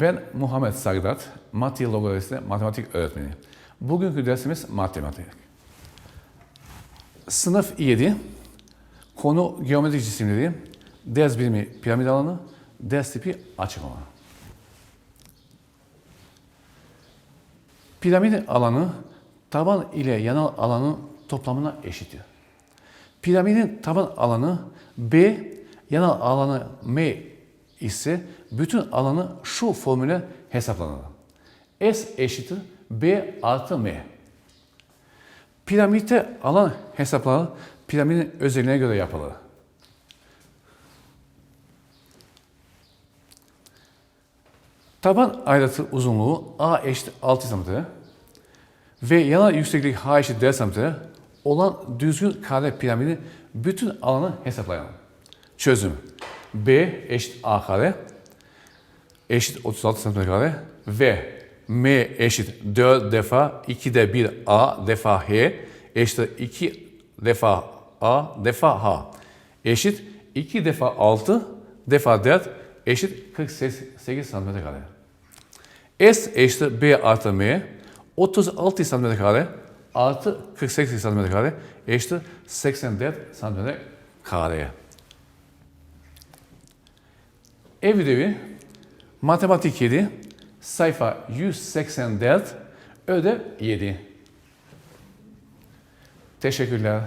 Ben Muhammed Sagdat, Matya Logoris'te matematik öğretmeni. Bugünkü dersimiz matematik. Sınıf 7, konu geometrik cisimleri, ders birimi piramit alanı, ders tipi açık alanı. Piramidin alanı taban ile yanal alanın toplamına eşittir. Piramidin taban alanı B, yanal alanı M ise bütün alanı şu formüle hesaplanır. S eşittir B artı M. Piramitte alan hesapları piramidin özelliğine göre yapılır. Taban ayrıtı uzunluğu A eşit 6 cm ve yanal yükseklik H eşit 4 cm olan düzgün kare piramidin bütün alanı hesaplayalım. Çözüm. B eşit A kare eşit 36 cm kare ve M eşit 4 defa 2'de 1 A defa H eşit 2 defa A defa H eşit 2 defa 6 defa 4 eşit 48 cm kare. S eşittir B artı M 36 cm kare artı 48 cm kare eşittir 84 cm kareye. Ev ödevi matematik 7 sayfa 184 ödev 7. Teşekkürler.